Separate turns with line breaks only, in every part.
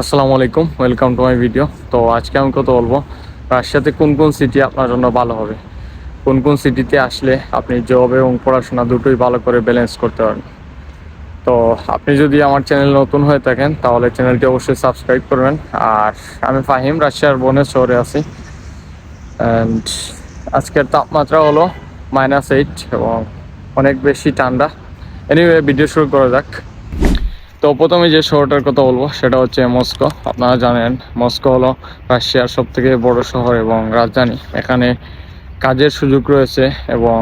আসসালামু আলাইকুম welcome to my video তো আজকে আমি কত বলব রাশিয়াতে কোন কোন সিটি আপনার জন্য ভালো হবে? কোন কোন সিটিতে আসলে আপনি জব এবং পড়াশোনা দুটোই ভালো করে ব্যালেন্স করতে পারেন তো আপনি যদি আমার চ্যানেল নতুন হয়ে থাকেন, তাহলে চ্যানেলটি অবশ্যই সাবস্ক্রাইব করবেন। আর আমি ফাহিম, রাশিয়ার বনের শহরে আছি। অ্যান্ড আজকের তাপমাত্রা হলো মাইনাস এইট এবং অনেক বেশি ঠান্ডা। এনিওয়ে ভিডিও শুরু করা যাক। তো প্রথমে যে শহরটার কথা বলব, সেটা হচ্ছে মস্কো। আপনারা জানেন, মস্কো হলো রাশিয়ার সব থেকে বড় শহর এবং রাজধানী। এখানে কাজের সুযোগ রয়েছে এবং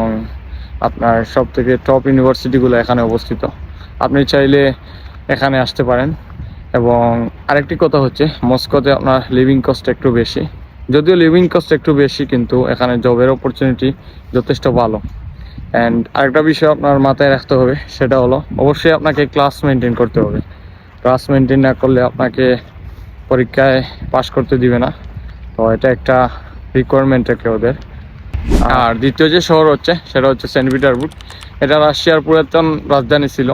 আপনার সব থেকে টপ ইউনিভার্সিটিগুলো এখানে অবস্থিত। আপনি চাইলে এখানে আসতে পারেন। এবং আরেকটি কথা হচ্ছে, মস্কোতে আপনার লিভিং কস্ট একটু বেশি। যদিও লিভিং কস্ট একটু বেশি, কিন্তু এখানে জবের অপরচুনিটি যথেষ্ট ভালো। অ্যান্ড আরেকটা বিষয় আপনার মাথায় রাখতে হবে, সেটা হলো অবশ্যই আপনাকে ক্লাস মেনটেন করতে হবে। ক্লাস মেনটেন না করলে আপনাকে পরীক্ষায় পাশ করতে দিবে না। তো এটা একটা রিকোয়ারমেন্ট একটা ওদের। আর দ্বিতীয় যে শহর হচ্ছে, সেটা হচ্ছে সেন্ট পিটারবুর্গ এটা রাশিয়ার পুরাতন রাজধানী ছিল।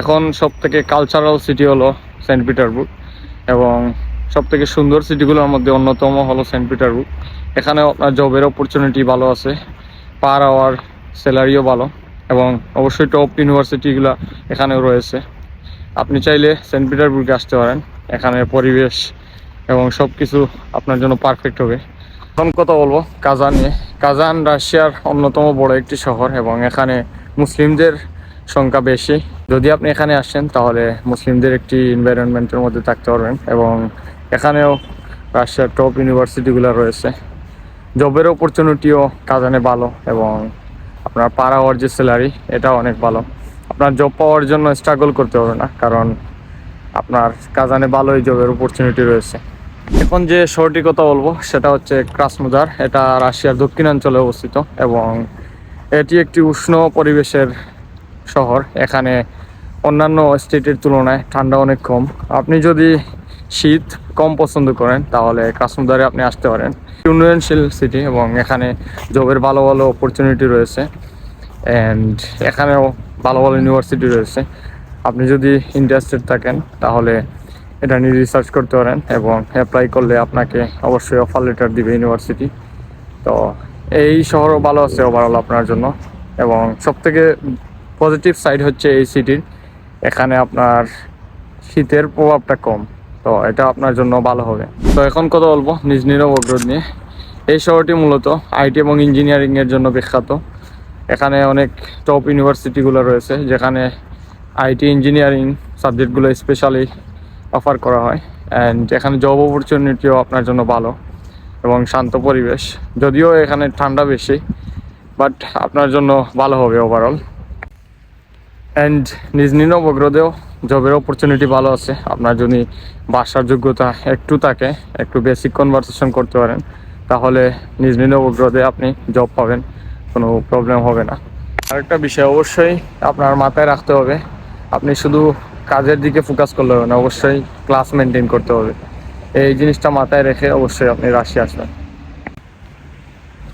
এখন সব থেকে কালচারাল সিটি হলো সেন্ট পিটারবুর্গ এবং সব থেকে সুন্দর সিটিগুলোর মধ্যে অন্যতম হলো সেন্ট পিটারবুর্গ এখানে আপনার জবের অপরচুনিটি ভালো আছে। পার আওয়ার স্যালারিও ভালো এবং অবশ্যই টপ ইউনিভার্সিটিগুলো এখানেও রয়েছে। আপনি চাইলে সেন্ট পিটারবুর্গে আসতে পারেন। এখানের পরিবেশ এবং সব কিছু আপনার জন্য পারফেক্ট হবে। এখন কথা বলব কাজান নিয়ে। কাজান রাশিয়ার অন্যতম বড় একটি শহর এবং এখানে মুসলিমদের সংখ্যা বেশি। যদি আপনি এখানে আসেন, তাহলে মুসলিমদের একটি এনভায়রনমেন্টের মধ্যে থাকতে পারবেন এবং এখানেও রাশিয়ার টপ ইউনিভার্সিটিগুলো রয়েছে। জবের অপরচুনিটিও কাজানে ভালো এবং আপনার পার আওয়ার যে স্যালারি এটা অনেক ভালো। আপনার জব পাওয়ার জন্য স্ট্রাগল করতে হবে না, কারণ আপনার কাজানে ভালোই জবের অপরচুনিটি রয়েছে। এখন যে শহরটির কথা বলব, সেটা হচ্ছে ক্রাসমুদার এটা রাশিয়ার দক্ষিণাঞ্চলে অবস্থিত এবং এটি একটি উষ্ণ পরিবেশের শহর। এখানে অন্যান্য স্টেটের তুলনায় ঠান্ডা অনেক কম। আপনি যদি শীত কম পছন্দ করেন, তাহলে কাশ্মীরে আপনি আসতে পারেন। উন্নয়নশীল সিটি এবং এখানে জবের ভালো ভালো অপরচুনিটি রয়েছে। অ্যান্ড এখানেও ভালো ভালো ইউনিভার্সিটি রয়েছে। আপনি যদি ইন্টারেস্টেড থাকেন, তাহলে এটা নিয়ে রিসার্চ করতে পারেন এবং অ্যাপ্লাই করলে আপনাকে অবশ্যই অফার লেটার দিবে ইউনিভার্সিটি তো এই শহরও ভালো আছে ওভারঅল আপনার জন্য। এবং সবথেকে পজিটিভ সাইড হচ্ছে এই সিটির এখানে আপনার শীতের প্রভাবটা কম। তো এটা আপনার জন্য ভালো হবে। তো এখন কথা বলব নিজ নীরব নিয়ে। এই শহরটি মূলত আইটি এবং ইঞ্জিনিয়ারিংয়ের জন্য বিখ্যাত। এখানে অনেক টপ ইউনিভার্সিটিগুলো রয়েছে, যেখানে আইটি ইঞ্জিনিয়ারিং সাবজেক্টগুলো স্পেশালি অফার করা হয়। অ্যান্ড এখানে জব অপরচুনিটিও আপনার জন্য ভালো এবং শান্ত পরিবেশ। যদিও এখানে ঠান্ডা বেশি বাট আপনার জন্য ভালো হবে ওভারঅল অ্যান্ড নিজ নবগ্রহেও জবের অপরচুনিটি ভালো আছে। আপনার যদি বাসার যোগ্যতা একটু থাকে, একটু বেসিক কনভারসেশন করতে পারেন, তাহলে নিজ নবগ্রহে আপনি জব পাবেন। কোনো প্রবলেম হবে না। আরেকটা বিষয়, অবশ্যই আপনার মাথায় রাখতে হবে। আপনি শুধু কাজের দিকে ফোকাস করলে হবে না, অবশ্যই ক্লাস মেনটেন করতে হবে। এই জিনিসটা মাথায় রেখে অবশ্যই আপনি রাশিয়া আসবেন।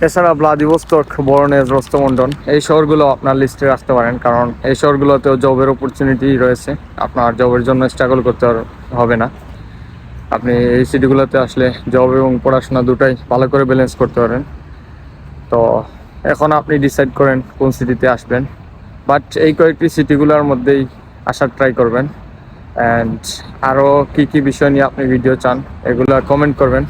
এছাড়া ভ্লাদিভোস্তক বরনেজ রস্তমন্ডন এই শহরগুলো আপনার লিস্টে রাখতে পারেন। কারণ এই শহরগুলোতেও জবের অপরচুনিটি রয়েছে। আপনার জবের জন্য স্ট্রাগল করতে হবে না। আপনি এই সিটিগুলোতে আসলে জব এবং পড়াশোনা দুটাই ভালো করে ব্যালেন্স করতে পারেন। তো এখন আপনি ডিসাইড করেন কোন সিটিতে আসবেন। বাট এই কয়েকটি সিটিগুলোর মধ্যেই আসার ট্রাই করবেন। অ্যান্ড আরও কী কী বিষয় নিয়ে আপনি ভিডিও চান, এগুলো কমেন্ট করবেন।